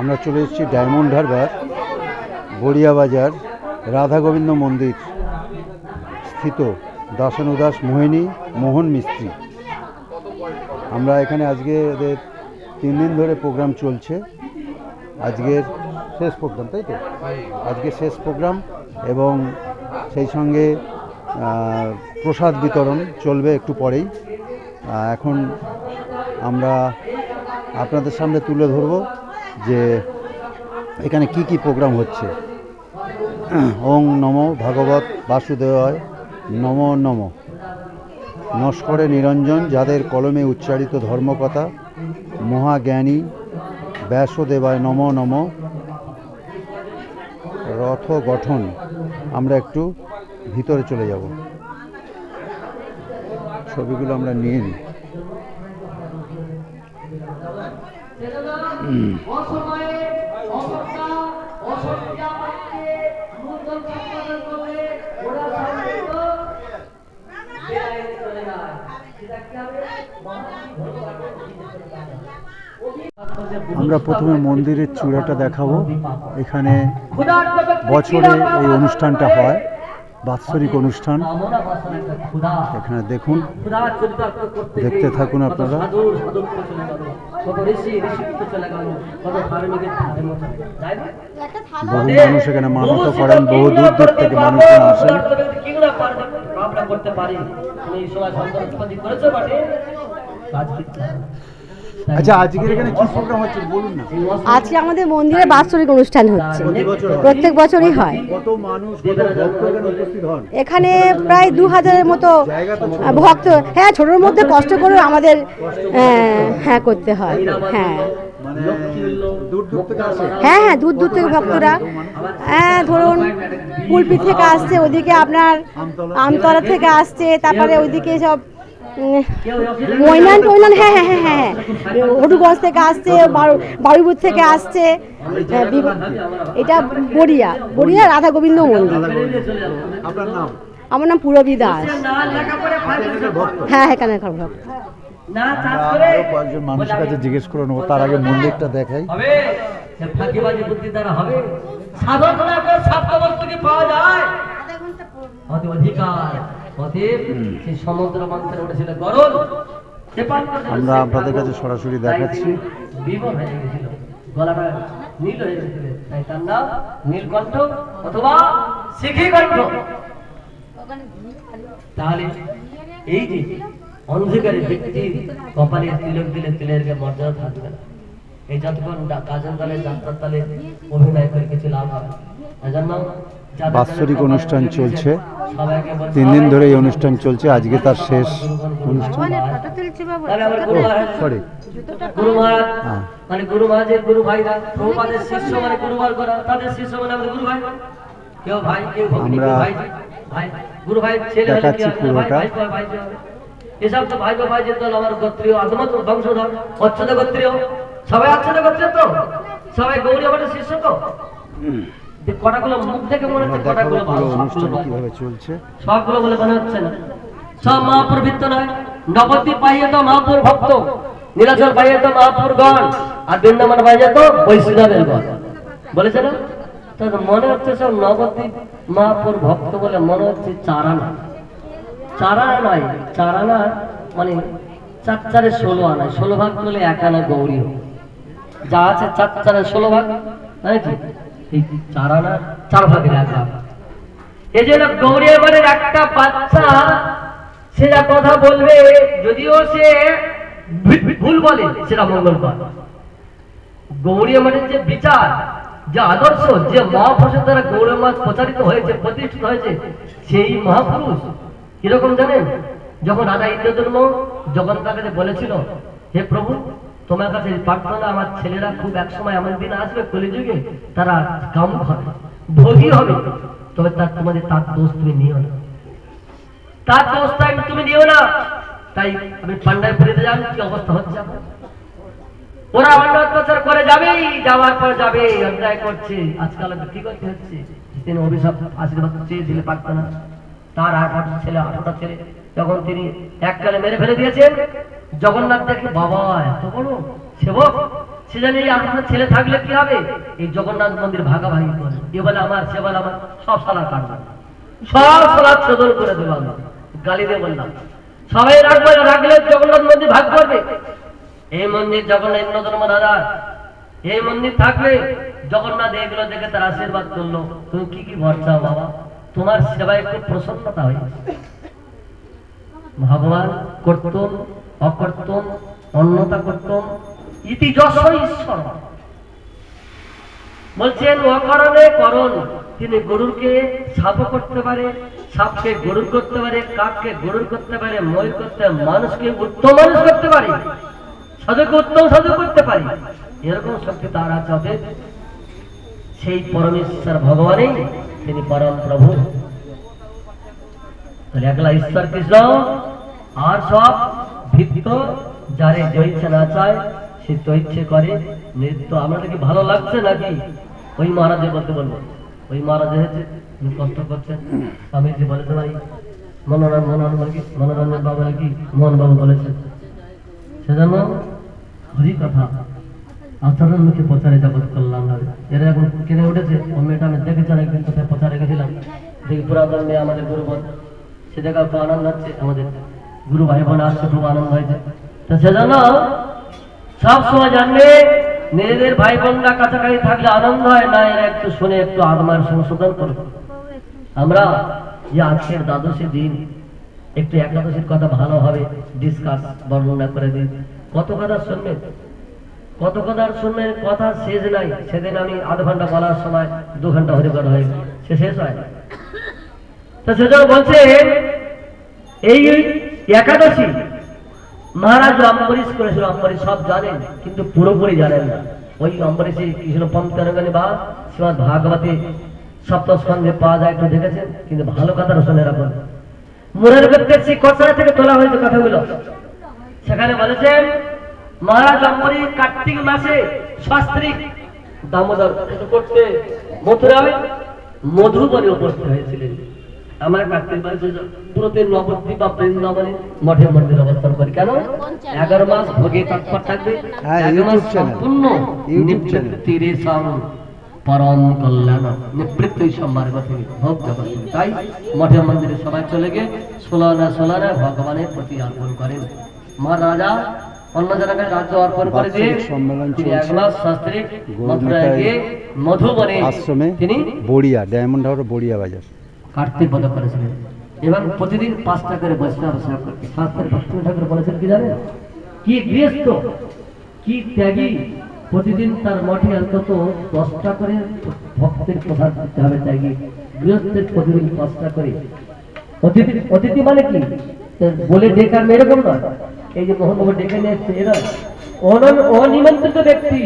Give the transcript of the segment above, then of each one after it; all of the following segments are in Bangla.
আমরা চলে এসেছি ডায়মন্ড হারবার, গড়িয়া বাজার, রাধা গোবিন্দ মন্দির স্থিত দাসানুদাস মোহিনী মোহন মিস্ত্রি। আমরা এখানে আজকে এদের তিন দিন ধরে প্রোগ্রাম চলছে। আজকের শেষ প্রোগ্রাম, তাই তো? আজকে শেষ প্রোগ্রাম এবং সেই সঙ্গে প্রসাদ বিতরণ চলবে একটু পরেই। এখন আমরা আপনাদের সামনে তুলে ধরব। যে এখানে কি কি প্রোগ্রাম হচ্ছে? ওং নম ভাগবত বাসুদেবায় নম নম। নস্করে নিরঞ্জন, যাদের কলমে উচ্চারিত ধর্মকথা, মহাজ্ঞানী ব্যাসদেবায় নম নম। রথ গঠন আমরা একটু ভিতরে চলে যাব। ছবিগুলো আমরা নিয়ে নিই। আমরা প্রথমে মন্দিরের চূড়াটা দেখাবো। এখানে বছরে এই অনুষ্ঠানটা হয়। বাৎসরিক অনুষ্ঠান এখানে দেখুন, দেখতে থাকুন আপনারা। বহু মানুষ এখানে মানত করেন, বহু দূর দূর থেকে মানুষজন আসেন করতে আচ্ছা আজকের এখানে কি প্রোগ্রাম হচ্ছে বলুন না। আজকে আমাদের মন্দিরে বাৎসরিক অনুষ্ঠান হচ্ছে। হয়? প্রত্যেক বছরই হয়। কত মানুষ কত ভক্ত এখানে উপস্থিত হন? এখানে প্রায় দু হাজারের মতো ভক্ত। হ্যাঁ ছোটোর মধ্যে কষ্ট করে আমাদের হ্যাঁ করতে হয়। হ্যাঁ। মানে দূর দূর থেকে আসে? হ্যাঁ হ্যাঁ দূর দূর থেকে ভক্তরা। হ্যাঁ ধরুন কুলপি থেকে আসছে ওইদিকে আপনার আমতলা। থেকে আসছে তারপরে ওইদিকে সব উম, মৈনান টৈনান হ্যাঁ হ্যাঁ হ্যাঁ হ্যাঁ হ্যাঁ। হটুগঞ্জ থেকে আসছে বারু- বারুইপুর থেকে আসছে হ্যাঁ, এটা বড়িয়া বড়িয়া রাধা গোবিন্দ মন্দির আমার নাম পুরবী দাস। হ্যাঁ হ্যাঁ কয়েকজন মানুষের কাছে জিজ্ঞেস করে নেব তার আগে মন্দিরটা দেখাই। সাধন পাওয়া যায়। অধিকার। অতএব সেই সমুদ্র মন্থনে উঠেছিল আমরা আপনাদের কাছে সরাসরি দেখাচ্ছি। বিমল হয়ে গেছিল। গলাটা নীল হয়ে গেছিল। তাই তার নাম নীলকণ্ঠ অথবা শিখি কণ্ঠ তাহলে এই যে অন্ধকারে ব্যক্তির কপালে তিলক দিলে তিলের মর্যাদা থাকবে না। এই যতক্ষণ গাজন তালে যাত্রার তালে অভিনয় করে কিছু লাভ হবে এজন্য বাৎসরিক অনুষ্ঠান চলছে। তিন দিন ধরে এই অনুষ্ঠান চলছে। আজকে তার শেষ অনুষ্ঠান। গুরু সরি গুরু মহারাজ হ্যাঁ। মানে গুরু মহারাজের গুরু ভাইরা প্রভুপাদের শিষ্য মানে গুরু বার করা তাদের শিষ্য মানে আমাদের গুরু ভাই। কেউ ভাই কেউ কেউ ভাই ভাই। গুরু ভাই ছেলে দেখাচ্ছি ভাই পুরোটা। এসব তো ভাই ভাই যে দল আমার গোত্রীয় আদমত বংশধর অচ্ছদ গোত্রীয়। সবাই অচ্ছদ গোত্রীয় তো? সবাই গৌরী আমাদের শিষ্য তো? যে কটাগুলো মুখ থেকে মনে হচ্ছে দেখাবো কটাগুলো ভালো অনুষ্ঠান কীভাবে চলছে। সবগুলো বলে মনে হচ্ছে না। সব মহাপুর নয় নবদ্বীপ পাইয়ে তো মহাপুর ভক্ত নীলাচল পাইয়ে তো মহাপুর গণ আর বৃন্দাবন পাইয়ে তো বৈষ্ণবের গণ। বলেছে না? মনে হচ্ছে সব নবদ্বীপ মহাপুর ভক্ত বলে মনে হচ্ছে চারানা চারানা নয় চারানা মানে চার চারে ষোলো আনায় ষোলো ভাগ করলে এক আনা গৌরী যা আছে চার চারে ষোলো ভাগ তাই কি এই চার এই জন্য একটা বাচ্চা কথা বলবে, যদিও সে ভুল বলে, সেটা মঙ্গলবার। যে বিচার, যে আদর্শ, যে মহাপুরুষের দ্বারা গৌরী মাস প্রচারিত হয়েছে, প্রতিষ্ঠিত হয়েছে, সেই মহাপুরুষ কীরকম জানেন? যখন রাজা ইন্দ্রধর্ম যখন তার কাছে বলেছিল, হে প্রভু তোমার কাছে প্রার্থনা আমার ছেলেরা খুব একসময় এমন দিন আসবে কলিযুগে, তারা কামুক হবে ভোগী হবে। তবে তার তোমাদের তার দোষ তুমি নিও না। তার দোষ তুমি নিও না। তাই আমি পান্ডায় ফিরে যান কি অবস্থা হচ্ছে ওরা অন্য অত্যাচার করে যাবেই যাওয়ার পর যাবে, অন্যায় করছে, আজকাল কি করতে হচ্ছে। তিনি অভিশাপ আশীর্বাদ চেয়েছিলেন পারত না তার আট ছেলে, আঠারোটা ছেলে, যখন তিনি এককালে মেরে ফেলে দিয়েছেন জগন্নাথ দেখে বাবা, এত বড় সেবক? সে জানি এই আপনার ছেলে থাকলে কি হবে? এই জগন্নাথ মন্দির ভাগাভাগি করে। এ বলে, আমার, সে বলে, আমার সব সালা কাটবে সব সালা সদল করে দেবো আমি। গালি দিয়ে বললাম, সবাই রাখবে রাখলে জগন্নাথ মন্দির ভাগ করবে। এই মন্দির জগন্নাথ হিন্দু দাদা, এই মন্দির থাকলে জগন্নাথ এগুলো দেখে তার আশীর্বাদ করল। তুমি কি কি ভরসা, বাবা? তোমার সেবায় একটু প্রসন্নতা হয় ভগবান কর্তন অকর্তন অন্যতা কর্তন ইতি যশ ঈশ্বর বলছেন, অকরণে করণ, তিনি গরুরকে সাপও করতে পারে, সাপকে গরুর করতে পারে, কাককে গরুর করতে পারে, ময়ূর করতে মানুষকে উত্তম মানুষ করতে পারে, সাধুকে উত্তম সাধু করতে পারে। এরকম শক্তি তার আছে অতএব সেই পরমেশ্বর ভগবানই তিনি পরম প্রভু। তাহলে একলা ঈশ্বর কৃষ্ণ, আর সব ভিত্ত যারে জয়িচ্ছে না চায়, সে তৈচ্ছে করে। নৃত্য আপনাদের কি ভালো লাগছে নাকি? ওই মহারাজের বলতে বলব। ওই মহারাজ হয়েছে কষ্ট করছেন। আমি যে বলেছে, ভাই মনোরঞ্জন মনোরঞ্জন বাবু নাকি মোহন বাবু বলেছেন। সেজন্য হরি কথা। আচরণ মুখে প্রচারে জগৎ কল্যাণ হবে এরা এখন কেনে উঠেছে। ও মেয়েটা আমি দেখেছিলাম একদিন কোথায় প্রচারে গেছিলাম। দেখি পুরাতন মেয়ে আমাদের গুরুবন সে খুব আনন্দ হচ্ছে আমাদের। গুরু ভাই বোন আসছে, খুব আনন্দ হয়েছে। তো সেজন্য সব সময় জানবে, নিজেদের ভাই বোনরা কাছাকাছি থাকলে আনন্দ হয়, না এরা একটু শুনে একটু আত্মার সংশোধন করবে আমরা যে আজকের দ্বাদশী দিন, একটু একাদশীর কথা ভালোভাবে ডিসকাস বর্ণনা করে দিন কত কথা শুনবেন কত কথা আর শুনবেন কথা শেষ নাই। সেদিন আমি আধ ঘণ্টা বলার সময় দু ঘণ্টা হতে কথা হয়ে সে শেষ হয়। তো সেজন্য বলছে, এই একাদশী। মহারাজ অম্বরীশ করেছিল, অম্বরীশ সব জানেন, কিন্তু পুরোপুরি জানেন না। ওই অম্বরীশে কৃষ্ণ পঞ্চানগণে বা শ্রীমদ ভাগবতী সপ্তস্কন্ধে পাওয়া যায়, একটু দেখেছেন? কিন্তু ভালো কথা শুনে রাখুন। মুরের ব্যক্তির সেই কচরা থেকে তোলা হয়েছে কথাগুলো। সেখানে বলেছেন, মহারাজ অম্বরীশ কার্তিক মাসে শাস্ত্রিক দামোদর করতে মথুরায় মধুবনে উপস্থিত হয়েছিলেন। আমার কার্তিক মাসে পুরোতে নবদ্বীপ বা বৃন্দাবনে মঠে মন্দির অবস্থান করি। কেন? এগারো মাস ভোগে তৎপর থাকবে। হ্যাঁ, এগারো মাস সম্পূর্ণ তীরে সম পরম কল্যাণ নিবৃত্ত সম্মার্গ থেকে ভোগ জগৎ তাই মঠে মন্দিরে সবাই চলে গিয়ে ষোলানা ষোলানা ভগবানের প্রতি অর্পণ করেন। মহারাজা অন্য জায়গায় রাজ্য অর্পণ করে দিয়ে তিনি শাস্ত্রী মথুরায় গিয়ে মধুবনে আশ্রমে তিনি বড়িয়া ডায়মন্ড হাওড় বড়িয়া বাজার। কার্তিক পদ করেছিলেন। এবং প্রতিদিন পাঁচটা করে বৈষ্ণব সেবা করতে। শাস্ত্রের ভক্তি ঠাকুর বলেছেন, কি জানেন? কি গৃহস্থ, কি ত্যাগী প্রতিদিন তার মঠে অন্তত দশটা করে ভক্তের প্রসাদ দিতে হবে ত্যাগী। গৃহস্থের প্রতিদিন পাঁচটা করে। অতিথি অতিথি মানে কি? বলে ডেকার এরকম নয়। এই যে মোহনবাবু ডেকে নিয়ে এসছে, এরা অনিমন্ত্রিত ব্যক্তি।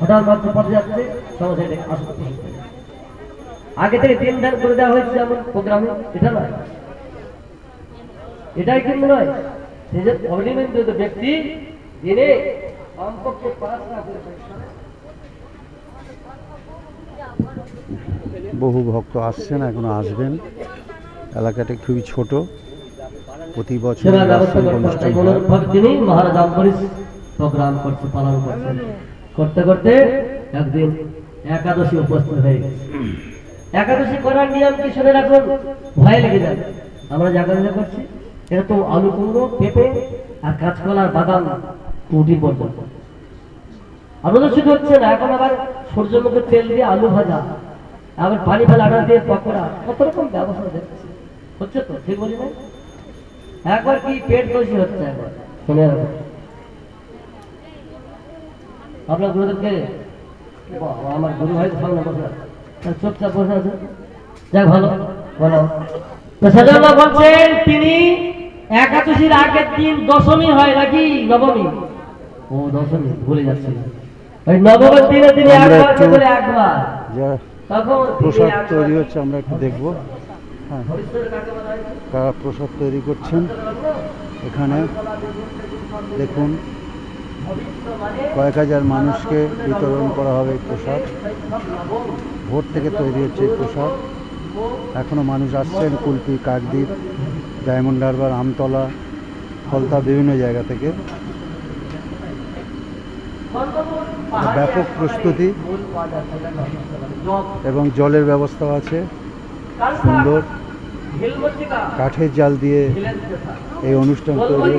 হঠাৎ মাত্র পথে যাচ্ছে সমাজে আসতে আগে থেকে দিন ধান করে দেওয়া হয়েছে এমন প্রোগ্রামে এটা নয়। এটাই কিন্তু নয়। সে যে অনিমন্ত্রিত ব্যক্তি দিনে কমপক্ষে করে পয়সা বহু ভক্ত আসছেন এখনও আসবেন। এলাকাটা খুবই ছোট। প্রতি বছর। তিনি মহারাজ প্রোগ্রাম করছে পালন করছেন। করতে করতে একদিন একাদশী উপস্থিত হয়ে গেছে। একাদশী করার নিয়ম কি শুনে রাখুন? ভয় লেগে যাবে। আমরা একাদশী করছি। এটা তো আলু কুমড়ো, পেঁপে আর কাঁচকলার বাদাম কুটি পর্যন্ত আমাদের শুধু হচ্ছে না, এখন আবার সূর্যমুখের তেল দিয়ে আলু ভাজা, আবার পানি ফেলা আটা দিয়ে পকোড়া, কত রকম ব্যবস্থা দেখছি। হচ্ছে তো, ঠিক বলি না একবার কি পেট দোষী হচ্ছে একবার? শুনে রাখুন। আপনার গুরুদেবকে? আমার গুরু ভাই তো বসে আছে। চুপচাপ বসে আছে? যাক ভালো বলো তো সেজন্য বলছেন তিনি একাদশীর আগের দিন দশমী হয় নাকি নবমী? ও দশমী ভুলে যাচ্ছি ওই নবমের দিনে তিনি একবার করে একবার। তখন প্রসাদ তৈরি হচ্ছে আমরা একটু দেখব। হ্যাঁ? কারা প্রসাদ তৈরি করছেন? এখানে দেখুন কয়েক হাজার মানুষকে বিতরণ করা হবে প্রসাদ। ভোর থেকে তৈরি হচ্ছে এই প্রসাদ এখনও মানুষ আসছেন কুলপি কাকদ্বীপ ডায়মন্ড হারবার আমতলা ফলতা বিভিন্ন জায়গা থেকে। ব্যাপক প্রস্তুতি এবং জলের ব্যবস্থাও আছে। সুন্দর। কাঠের জাল দিয়ে এই অনুষ্ঠান তৈরি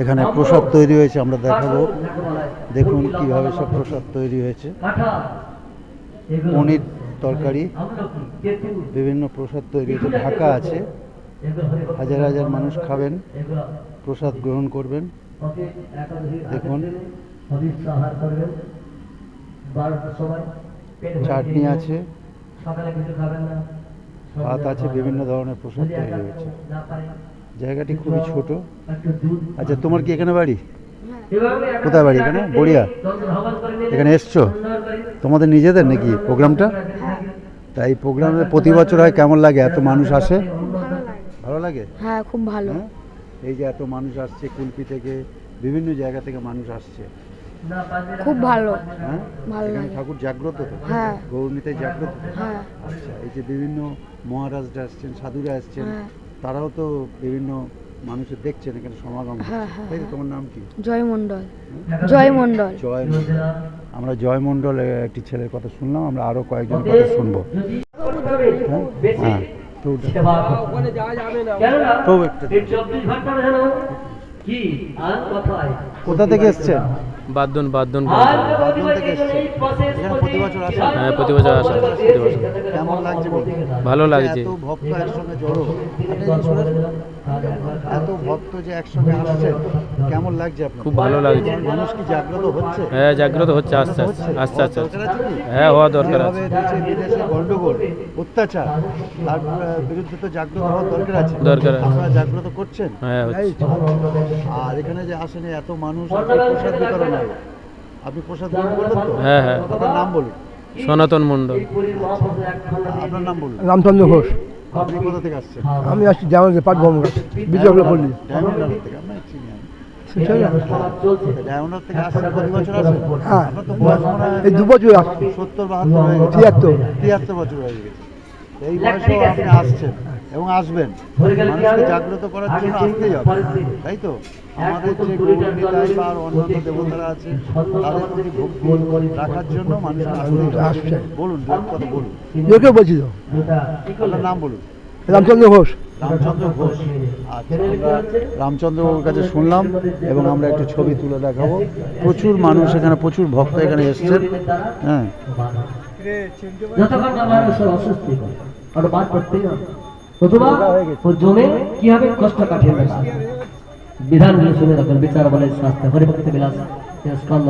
এখানে প্রসাদ তৈরি হয়েছে আমরা দেখাবো। দেখুন কীভাবে সব প্রসাদ তৈরি হয়েছে। পনির তরকারি বিভিন্ন প্রসাদ তৈরি হয়েছে। ঢাকা আছে। হাজার হাজার মানুষ খাবেন। প্রসাদ গ্রহণ করবেন। দেখুন। চাটনি আছে। ভাত আছে বিভিন্ন ধরনের প্রসাদ তৈরি হয়েছে। জায়গাটি খুবই ছোট। আচ্ছা তোমার কি এখানে বাড়ি? কোথায় বাড়ি এখানে? বড়িয়া। এখানে এসছো? তোমাদের নিজেদের নাকি প্রোগ্রামটা? তাই প্রোগ্রামে প্রতি বছর হয় কেমন লাগে? এত মানুষ আসে? ভালো লাগে। হ্যাঁ খুব ভালো। হ্যাঁ? এই যে এত মানুষ আসছে কুলপি থেকে বিভিন্ন জায়গা থেকে মানুষ আসছে। খুব ভালো। হ্যাঁ? ভালো লাগে। ঠাকুর জাগ্রত তো? হ্যাঁ। গৌরনীতে জাগ্রত হ্যাঁ। আচ্ছা এই যে বিভিন্ন মহারাজরা আসছেন সাধুরা আসছেন। হ্যাঁ। তারাও তো বিভিন্ন মানুষের দেখছেন এখানে সমাগম। হচ্ছে। হ্যাঁ, হ্যাঁ, তাই তো তোমার নাম কি? জয় মণ্ডল। জয় মণ্ডল। জয়। আমরা জয় মণ্ডল একটি ছেলের কথা শুনলাম আমরা আরও কয়েকজন কথা শুনব। হ্যাঁ? তো ওটা- তো একটা- কি? আর কথায় কোথা থেকে এসছেন? বাদন থেকে এখানে প্রতি বছর আসেন। হ্যাঁ, প্রতি বছর আসা, প্রতি বছর। কেমন লাগছে ভালো লাগছে। ভক্ত একসঙ্গে জড়ো? এত ভক্ত যে একসঙ্গে আসছে কেমন লাগছে আপনার? খুব ভালো লাগছে। মানুষ কি জাগ্রত হচ্ছে? হ্যাঁ জাগ্রত হচ্ছে আস্তে আস্তে? আস্তে আস্তে হওয়া? হ্যাঁ হওয়া দরকার আছে। দেশে বিদেশে গন্ডগোল অত্যাচার তার বিরুদ্ধে তো জাগ্রত হওয়ার দরকার আছে। দরকার আছে। আপনারা জাগ্রত করছেন? হ্যাঁ হচ্ছে। আর এখানে যে আসেন এত মানুষ প্রসাদ বিতরণ হবে আপনি প্রসাদ গ্রহণ করবেন তো? হ্যাঁ হ্যাঁ। আপনার নাম বলুন। সনাতন মণ্ডল। আপনার নাম বলুন। রামচন্দ্র ঘোষ। আপনি কোথা থেকে আসছেন? আমি আসছি জামাল পাট ভ্রমণ বিজয়গুলো পল্লী হ্যাঁ। এই দু বছর আসছি। সত্তর বাহাত্তর তিয়াত্তর। তিয়াত্তর বছর হয়ে গেছে। এই বয়সে আপনি আসছেন। এবং আসবেন। মানুষকে জাগ্রত করার জন্য আসতেই হবে। তাই তো? আমাদের যে গৌরনীতাই বা আর অন্যান্য দেবতারা আছে তাদের প্রতি ভক্তি রাখার জন্য মানুষকে আসতেই হবে আসছে। বলুন কথা বলুন। লোকে বলছি তো। আপনার নাম বলুন। রামচন্দ্র ঘোষ। রামচন্দ্র ঘোষ। আচ্ছা আমরা রামচন্দ্র বাবুর কাছে শুনলাম এবং আমরা একটু ছবি তুলে দেখাবো। প্রচুর মানুষ এখানে প্রচুর ভক্ত এখানে এসছেন। হ্যাঁ। বাদ করতেই হবে। ও জমে হবে কষ্ট নেবে বিধানগুলো শুনে বিচার বলে হরিভক্তি বিলাস স্কন্দ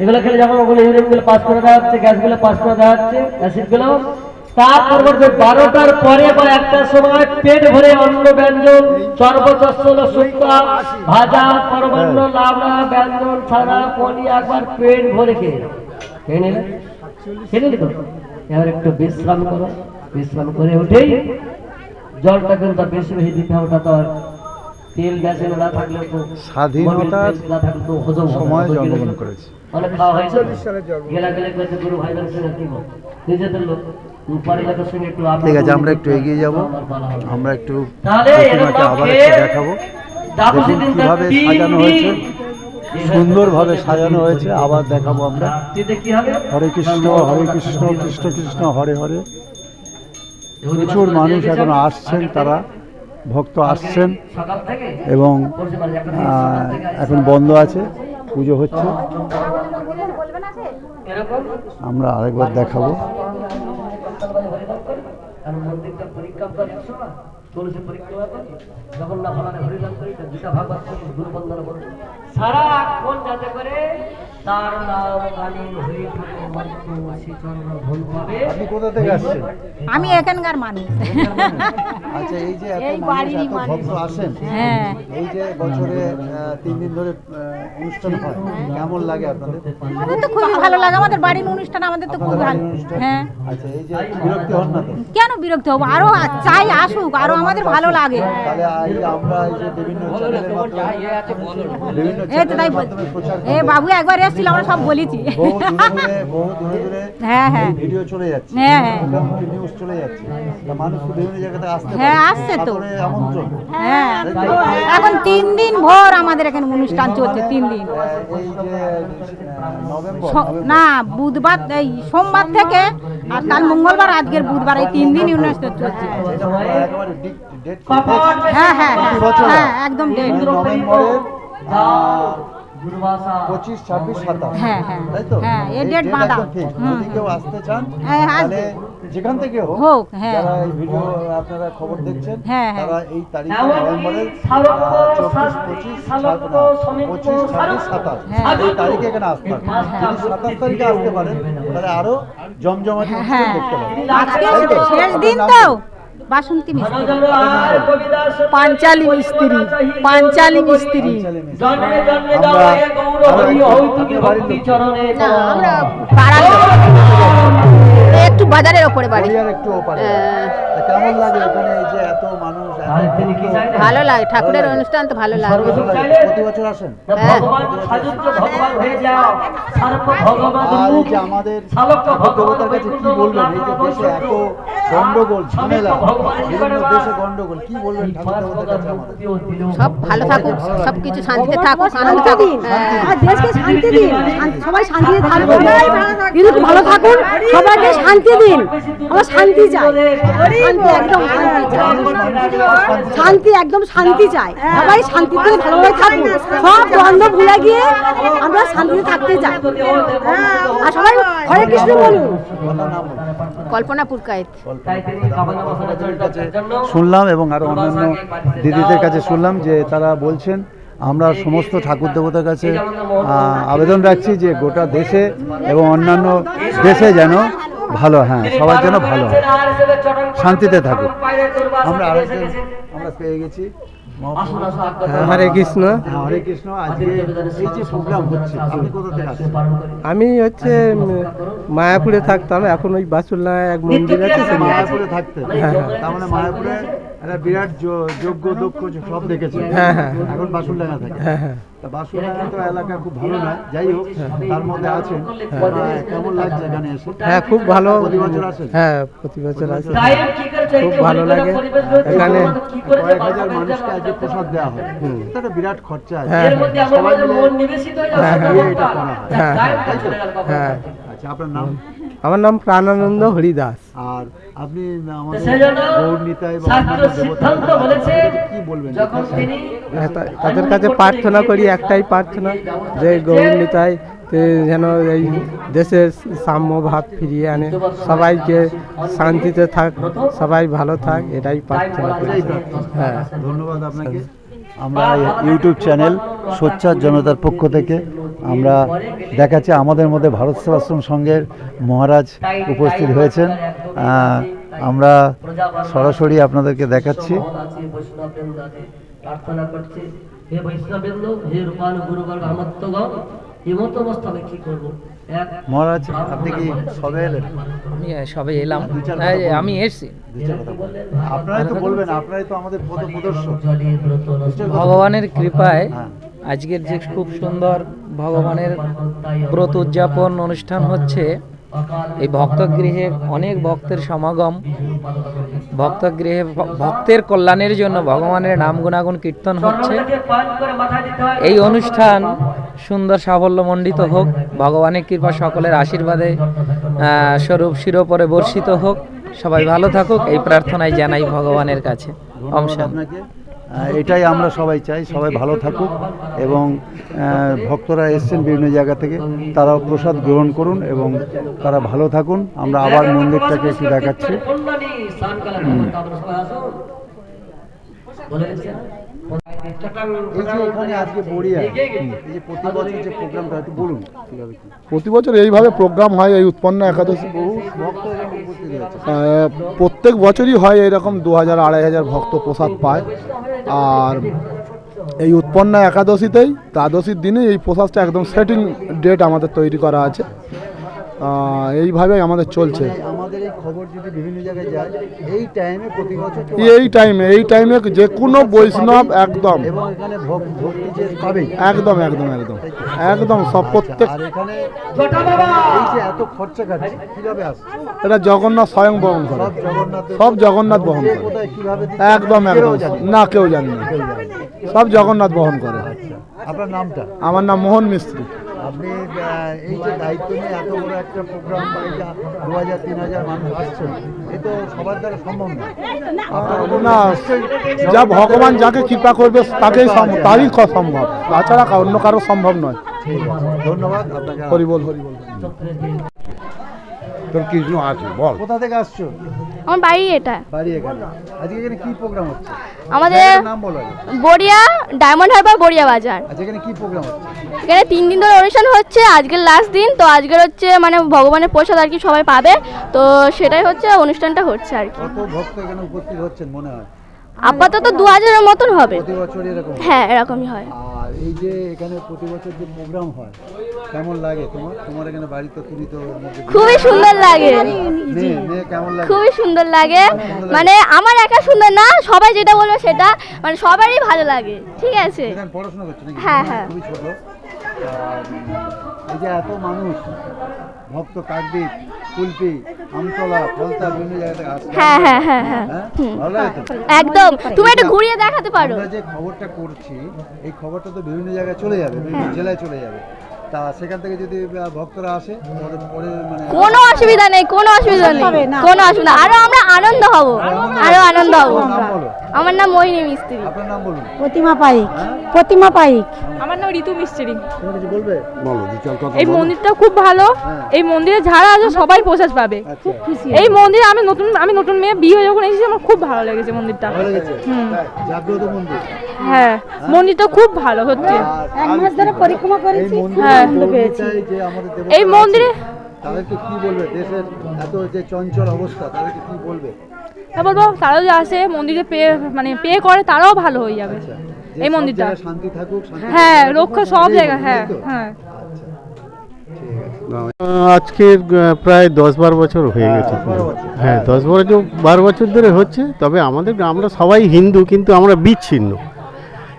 এগুলো খেলে যখন ওগুলো পাস করে দেওয়া হচ্ছে পাস করে দেওয়া হচ্ছে অ্যাসিডগুলো তার পরবর্তী বারোটার পরে বা একটার সময় পেট ভরে অন্ন ব্যঞ্জন সর্বচস্ল শুক্তা ভাজা পরমান্ন লাবড়া, ব্যঞ্জন ছাড়া পনি একবার পেট ভরে খেয়ে খেয়ে নিলে? খেয়ে নিলি তো? এবার একটু বিশ্রাম করো। বিশ্রাম করে উঠেই জলটা কিন্তু বেশি বেশি দিতে হবে ওটা তো আর। তেল গ্যাসে না থাকলে তো স্বাধীনতার না থাকলে তো হজম সময় জন্মগ্রহণ করেছে। অনেক খাওয়া হয়েছে গেলা। গেলে করেছে গুরু ভাইদের সঙ্গে কি নিজেদের লোক। ঠিক আছে আমরা একটু এগিয়ে যাব। আমার একটু প্রতিমাকে আবার একটু দেখাবো। কীভাবে সাজানো। হয়েছে। সুন্দরভাবে সাজানো হয়েছে। আবার দেখাবো আমরা। হরে কৃষ্ণ হরে কৃষ্ণ কৃষ্ণ কৃষ্ণ হরে হরে। প্রচুর মানুষ এখন আসছেন তারা ভক্ত আসছেন এবং এখন বন্ধ আছে পুজো হচ্ছে। আমরা আরেকবার দেখাবো। পরীক্ষা তুলসী পরিক্রমা করি যখন না হরিনাম করি গীতা ভাগবত করি গুরু বন্দনা করি সারাক্ষণ যাতে করে তার নাম গানি মন্ত্র শ্রীচন্দ্র ধন পাবে। আপনি কোথা থেকে আসছেন? আমি এখানকার মানুষ। আচ্ছা এই যে এত এই মানুষ এত। ভক্ত আসেন হ্যাঁ। এই যে বছরে তিন দিন ধরে অনুষ্ঠান হয় কেমন লাগে আপনাদের? আমাদের তো খুবই ভালো লাগে আমাদের বাড়ির অনুষ্ঠান আমাদের তো খুব ভালো। অনুষ্ঠান? হ্যাঁ। আচ্ছা এই যে বিরক্তি হন না তো? কেন বিরক্ত হব? আরও চাই আসুক আরও আমাদের ভালো লাগে। তাহলে আমরা এই যে বিভিন্ন চ্যানেলের মাধ্যমে বিভিন্ন এই তো তাই চ্যানেলের প্রচার এ বাবু একবার এসেছিল আমরা সব বলেছি। বহু দূরে দূরে বহু দূরে দূরে হ্যাঁ, হ্যাঁ। ভিডিও চলে যাচ্ছে। হ্যাঁ, হ্যাঁ। নিউজ চলে যাচ্ছে। মানুষ তো বিভিন্ন জায়গা থেকে আসতে হ্যাঁ, আসছে তো। আমন্ত্রণ। হ্যাঁ। এখন তিন দিন ভোর আমাদের এখানে অনুষ্ঠান চলছে তিন দিন। এই যে নভেম্বর। না বুধবার এই সোমবার থেকে আর কাল মঙ্গলবার আজকের বুধবার এই তিন দিন অনুষ্ঠান চলছে ডেট হ্যাঁ হ্যাঁ হ্যাঁ একদম ডেট পঁচিশ ছাব্বিশ সাতাশ হ্যাঁ, হ্যাঁ। হ্যাঁ, এই ডেট বাঁধা। যদি কেউ আসতে চান হ্যাঁ, আসবে। যেখান থেকে হোক হোক, হ্যাঁ। যারা এই ভিডিও আপনারা খবর দেখছেন হ্যাঁ, হ্যাঁ। তারা এই তারিখে নভেম্বরের চব্বিশ পঁচিশ পঁচিশ ছাব্বিশ সাতাশ হ্যাঁ। এই তারিখে এখানে আসতে হবে যদি সাতাশ তারিখে আসতে পারেন তাহলে আরও জমজমাটি অনুষ্ঠান হ্যাঁ দেখতে পাবেন আজকে শেষ দিন তো বাসন্তী মিস্ত্রি পাঞ্চালি মিস্ত্রি পাঞ্চালী মিস্ত্রি। জন্মে জন্মে আমরা- একটু বাজারের ওপরে বাড়ি। একটু ওপরে। কেমন লাগে এখানে ভালো লাগে ঠাকুরের অনুষ্ঠান তো ভালো লাগে। প্রতি বছর আসেন। হয়ে। আমাদের দেবতার কাছে কি বলবেন? এই যে দেশে এত গন্ডগোল ঝামেলা বিভিন্ন দেশে গন্ডগোল কি বলবেন ঠাকুর দেবতার কাছে সব ভালো থাকুক সব কিছু শান্তিতে থাকুক আনন্দ থাকুক হ্যাঁ। আর দেশকে শান্তি দিন। সবাই শান্তিতে থাকবে কিন্তু ভালো থাকুন সবাইকে শান্তি দিন। আমরা শান্তি চাই শান্তি একদম শান্তি চাই শান্তি একদম শান্তি চাই। সবাই শান্তিতে ভালোভাবে থাকুন সব দ্বন্দ্ব ভুলে গিয়ে আমরা শান্তিতে থাকতে চাই। আর সবাই হরে কৃষ্ণ বলুন। কল্পনা পুরকায়েত। শুনলাম এবং আরও অন্যান্য দিদিদের কাছে শুনলাম যে তারা বলছেন আমরা সমস্ত ঠাকুর দেবতার কাছে আবেদন রাখছি যে গোটা দেশে এবং অন্যান্য দেশে যেন ভালো হ্যাঁ সবার জন্য ভালো। হয় শান্তিতে থাকুক। আমরা আরেকজন আমরা পেয়ে গেছি। হরে কৃষ্ণ। হ্যাঁ, হরে কৃষ্ণ। আজকে এই যে প্রোগ্রাম হচ্ছে আপনি কোথা থেকে আসছেন? আমি হচ্ছে মায়াপুরে থাকতাম এখন ওই বাসুল্লা এক মন্দির আছে মায়াপুরে থাকতে। হ্যাঁ, হ্যাঁ। তার মানে মায়াপুরে একটা বিরাট যোগ্য দক্ষ সব দেখেছে। হ্যাঁ, হ্যাঁ। এখন থাকে। হ্যাঁ হ্যাঁ। তো এলাকা খুব ভালো নয় যাই হোক তার মধ্যে আছেন। কেমন লাগছে এখানে এসে? হ্যাঁ খুব ভালো। প্রতি বছর আসেন? হ্যাঁ প্রতি বছর আছে খুব ভালো লাগে। এখানে কয়েক হাজার মানুষকে আজকে প্রসাদ দেওয়া হয়। এটা একটা বিরাট খরচা আছে। হ্যাঁ, সবাই মিলে হ্যাঁ, এটা করা হয়। হ্যাঁ, হ্যাঁ। আচ্ছা আপনার নাম? আমার নাম প্রাণানন্দ হরিদাস। আর আপনি হ্যাঁ, তাদের কাছে প্রার্থনা করি একটাই প্রার্থনা যে গৌরনীতায় যেন এই দেশের সাম্য ভাব ফিরিয়ে আনে। সবাইকে শান্তিতে থাক সবাই ভালো থাক এটাই প্রার্থনা করি। এটাই প্রার্থনা। হ্যাঁ। ধন্যবাদ আপনাকে। আমরা ইউটিউব চ্যানেল সোচ্চার জনতার পক্ষ থেকে আমরা দেখাচ্ছি, আমাদের মধ্যে ভারত সেবাশ্রম সংঘের মহারাজ উপস্থিত হয়েছেন। আমরা সরাসরি আপনাদেরকে দেখাচ্ছি। প্রার্থনা হে বৈষ্ণবেন্দ্র হে রূপাল আমি কি করব? মহারাজ আপনি কি সবে এলেন সবে এলাম বলুন। আমি এসছি। আপনারাই তো বলবেন আপনারাই তো আমাদের পথ প্রদর্শক ভগবানের কৃপায় হ্যাঁ। আজকের যে খুব সুন্দর ভগবানের ব্রত উদযাপন অনুষ্ঠান হচ্ছে এই ভক্তগৃহে অনেক ভক্তের সমাগম ভক্তগৃহে গৃহে ভক্তের কল্যাণের জন্য ভগবানের নাম গুণাগুণ কীর্তন হচ্ছে। এই অনুষ্ঠান সুন্দর সাফল্যমণ্ডিত হোক, ভগবানের কৃপা সকলের আশীর্বাদে স্বরূপ শিরোপরে বর্ষিত হোক। সবাই ভালো থাকুক, এই প্রার্থনায় জানাই ভগবানের কাছে। অংশ এটাই আমরা সবাই চাই সবাই ভালো থাকুক এবং ভক্তরা এসছেন বিভিন্ন জায়গা থেকে তারাও প্রসাদ গ্রহণ করুন এবং তারা ভালো থাকুন। আমরা আবার মন্দিরটাকে একটু দেখাচ্ছি। এই যে এখানে আজকে বড়িয়া। এই যে প্রতি বছর যে প্রোগ্রামটা একটু বলুন। কীভাবে কি প্রতি বছর এইভাবে প্রোগ্রাম হয় এই উৎপন্ন একাদশী। বহু ভক্ত এখানে উপস্থিত হয়েছে। প্রত্যেক বছরই হয় এরকম দু হাজার আড়াই হাজার ভক্ত প্রসাদ পায়। আর এই উৎপন্ন একাদশীতেই দ্বাদশীর দিনে এই প্রসাদটা একদম সেটিং ডেট আমাদের তৈরি করা আছে। এইভাবেই আমাদের চলছে। আমাদের এই খবর যদি বিভিন্ন জায়গায় যায় এই টাইমে প্রতি বছর এই টাইমে এই টাইমে যে কোনো বৈষ্ণব একদম। এবং এখানে ভক্তি যে পাবেই একদম একদম একদম। একদম সব প্রত্যেক আর এখানে এই যে এত খরচা কাটছে কীভাবে আসছে? এটা জগন্নাথ স্বয়ং বহন করে। সব জগন্নাথ বহন করে। একদম একদম। না কেউ জানে না। সব জগন্নাথ বহন করে। আচ্ছা। আপনার নামটা? আমার নাম মোহন মিস্ত্রি। আপনি এই যে দায়িত্ব নিয়ে এত বড় একটা প্রোগ্রাম বা দু হাজার তিন হাজার মানুষ আসছেন এ তো সবার দ্বারা সম্ভব না। যা ভগবান যাকে কৃপা করবে তাকেই তারই ক- সম্ভব? তাছাড়া অন্য কারও সম্ভব নয়। ধন্যবাদ আপনাকে। হরিবল হরিবল তোর কৃষ্ণ আছে? বল। কোথা থেকে আসছো? আমার বাড়ি এটা। বাড়ি এখানে। আজকে এখানে কি প্রোগ্রাম হচ্ছে? আমাদের গড়িয়া নাম বলো বড়িয়া ডায়মন্ড হারবার বড়িয়া বাজার। আজকে এখানে কি প্রোগ্রাম হচ্ছে? এখানে তিন দিন ধরে অনুষ্ঠান হচ্ছে আজকের লাস্ট দিন তো আজকের হচ্ছে মানে ভগবানের প্রসাদ আর কি সবাই পাবে তো সেটাই হচ্ছে অনুষ্ঠানটা হচ্ছে আর কি। কত ভক্ত এখানে উপস্থিত হচ্ছেন মনে হয়? আপাতত দু হাজারের মতন হবে। প্রতি বছর এরকম হ্যাঁ? এরকমই হয়। আর এই যে এখানে প্রতি বছর যে প্রোগ্রাম হয় কেমন লাগে তোমার? তোমার এখানে বাড়িতে তুমি তো ওর মধ্যে খুবই সুন্দর লাগে। মেয়ে মেয়ে কেমন লাগে? খুবই সুন্দর লাগে। মানে আমার একা সুন্দর না সবাই যেটা বলবে সেটা মানে সবারই ভালো লাগে। ঠিক আছে? এখানে পড়াশোনা করছ নাকি? হ্যাঁ, হ্যাঁ। খুবই ছোট। এই যে এত মানুষ ভক্ত কাকদ্বীপ কুলপি আমতলা ফলতা বিভিন্ন জায়গা থেকে আসছে। হ্যাঁ হ্যাঁ হ্যাঁ হ্যাঁ। হ্যাঁ? ভালো লাগে তো? একদম। তুমি একটু ঘুরিয়ে দেখাতে পারো। আমরা যে খবরটা করছি এই খবরটা তো বিভিন্ন জায়গায় চলে যাবে বিভিন্ন হ্যাঁ। জেলায় চলে যাবে। তা সেখান থেকে যদি ভক্তরা আসে মানে কোনো অসুবিধা নেই কোনো অসুবিধা নেই কোনো অসুবিধা আরও আমরা আনন্দ হব আরও আনন্দ হব। আমার নাম মোহিনী মিস্ত্রি। আপনার নাম বলুন। প্রতিমা পাইক। প্রতিমা পাইক। আমার নাম ঋতু মিস্ত্রি। বলবে? বলো এই মন্দিরটা খুব ভালো। এই মন্দিরে যারা আছে সবাই প্রসাদ পাবে। আচ্ছা। এই মন্দির আমি নতুন আমি নতুন মেয়ে বিয়ে যখন এসেছি আমার খুব ভালো লেগেছে মন্দিরটা। ভালো লেগেছে? জাগ্রত মন্দির? হ্যাঁ মন্দিরটা খুব ভালো আর- এক মাস ধরে পরিক্রমা এই করেছি মন্দিরে হ্যাঁ। দেবতারা এই মন্দিরে- তাদেরকে কি বলবে? দেশের এত যে চঞ্চল অবস্থা তাদেরকে কি বলবে? তা বলব তারাও যে আসে মন্দিরে পে মানে পে করে তারাও ভালো হয়ে যাবে। আচ্ছা, এই মন্দিরটা। শান্তি থাকুক হ্যাঁ রক্ষা সব এই জায়গায় হ্যাঁ হ্যাঁ। আজকের প্রায় দশ বারো বছর হয়ে গেছে। হ্যাঁ দশ বারো বারো বছর ধরে হচ্ছে তবে আমাদের আমরা সবাই হিন্দু কিন্তু আমরা বিচ্ছিন্ন।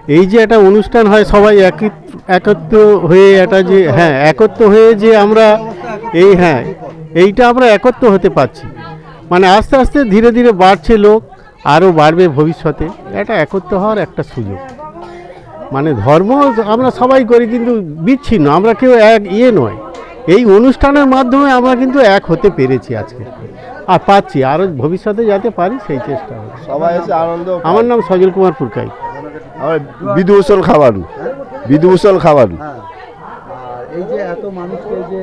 এই যে একটা অনুষ্ঠান হয় সবাই একত্র একত্র হয়ে একটা যে হ্যাঁ একত্র হয়ে যে আমরা এই হ্যাঁ এইটা আমরা একত্র হতে পারছি। মানে আস্তে আস্তে ধীরে ধীরে বাড়ছে লোক আরও বাড়বে ভবিষ্যতে। এটা একত্র হওয়ার একটা সুযোগ। মানে ধর্ম আমরা সবাই করি কিন্তু বিচ্ছিন্ন। আমরা কেউ এক ইয়ে নয়। এই অনুষ্ঠানের মাধ্যমে আমরা কিন্তু এক হতে পেরেছি আজকে। আর পাচ্ছি। আরও ভবিষ্যতে যাতে পারি সেই চেষ্টা হবে। সবাই এসে আনন্দ আমার নাম সজল কুমার পুরকাই। আমার বিদুভূষণ খাবার। বিদুভূষণ খাবার। হ্যাঁ। এই যে এত মানুষকে এই যে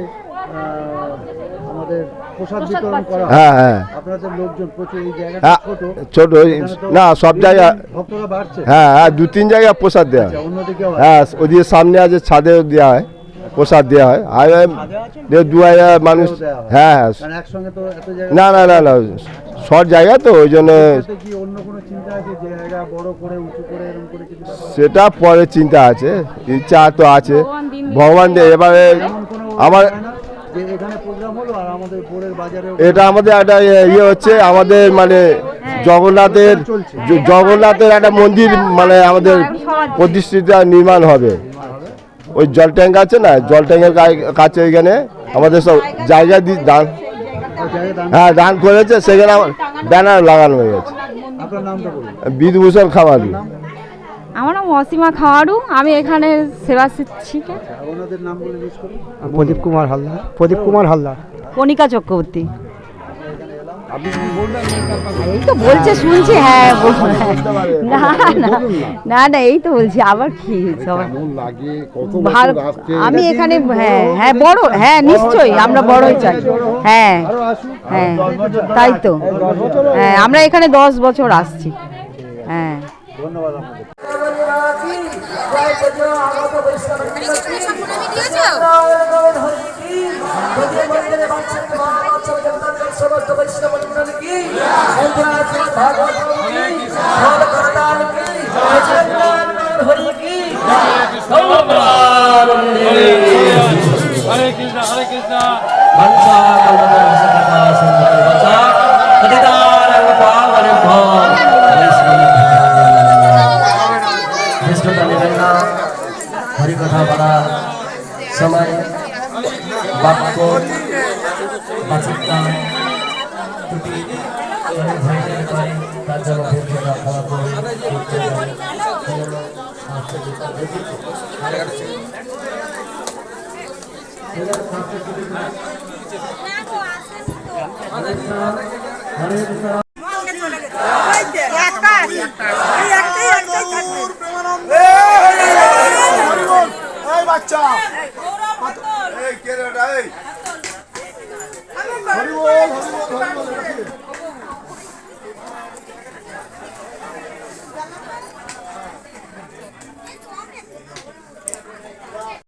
আমাদের প্রসাদ বিতরণ করা হ্যাঁ হ্যাঁ আপনাদের লোকজন প্রচুর এই জায়গাটা হ্যাঁ ছোট ছোট না সব জায়গা ভক্তরা বাড়ছে। হ্যাঁ হ্যাঁ দু তিন জায়গায় প্রসাদ দেওয়া হয়। আচ্ছা, হয়। হ্যাঁ ওদিকে সামনে আছে ছাদেও দেওয়া হয় প্রসাদ দেওয়া হয়। আর দু হাজার মানুষ হ্যাঁ। হ্যাঁ একসঙ্গে তো এত জায়গা না না না না শর্ট জায়গা তো ওই জন্য তাতে কি অন্য কোনো চিন্তা আছে যে জায়গা বড় করে উঁচু করে এরকম করে কিছু ব্যাপার? সেটা পরে চিন্তা আছে ইচ্ছা তো আছে। ভগবান এবারে আমার হয় না যে এখানে প্রোগ্রাম হলো আর আমাদের বোরের বাজারে এটা আমাদের একটা ইয়ে হচ্ছে আমাদের মানে জগন্নাথের জগন্নাথের একটা মন্দির মানে আমাদের প্রতিষ্ঠিতা নির্মাণ হবে। ওই জল ট্যাঙ্ক আছে না জল ট্যাঙ্কের কাছে ওইখানে আমাদের সব জায়গা দি দান জায়গা দান হ্যাঁ দান করেছে সেখানে আমার ব্যানার লাগানো হয়ে গেছে আপনার নামটা বিধভূষণ খামারি। আমার নাম অসীমা খাওয়ারু আমি এখানে সেবা করুন প্রদীপ কুমার হালদার। প্রদীপ কুমার হালদার। কণিকা চক্রবর্তী। এই তো বলছে শুনছি হ্যাঁ না না না না এই তো বলছি আবার কি সবাই ভালো আমি এখানে হ্যাঁ হ্যাঁ বড় হ্যাঁ নিশ্চয়ই আমরা বড়ই চাই হ্যাঁ হ্যাঁ তাই তো হ্যাঁ আমরা এখানে দশ বছর আসছি হ্যাঁ ধন্যবাদ కృష్ణమణునికి భగవతానికి హరికి హరే కృష్ణ హరే కృష్ణ হরিকথা বলার সময় বাক্য বাচিকা ত্রুটি এভাবে ভাইটাল একটা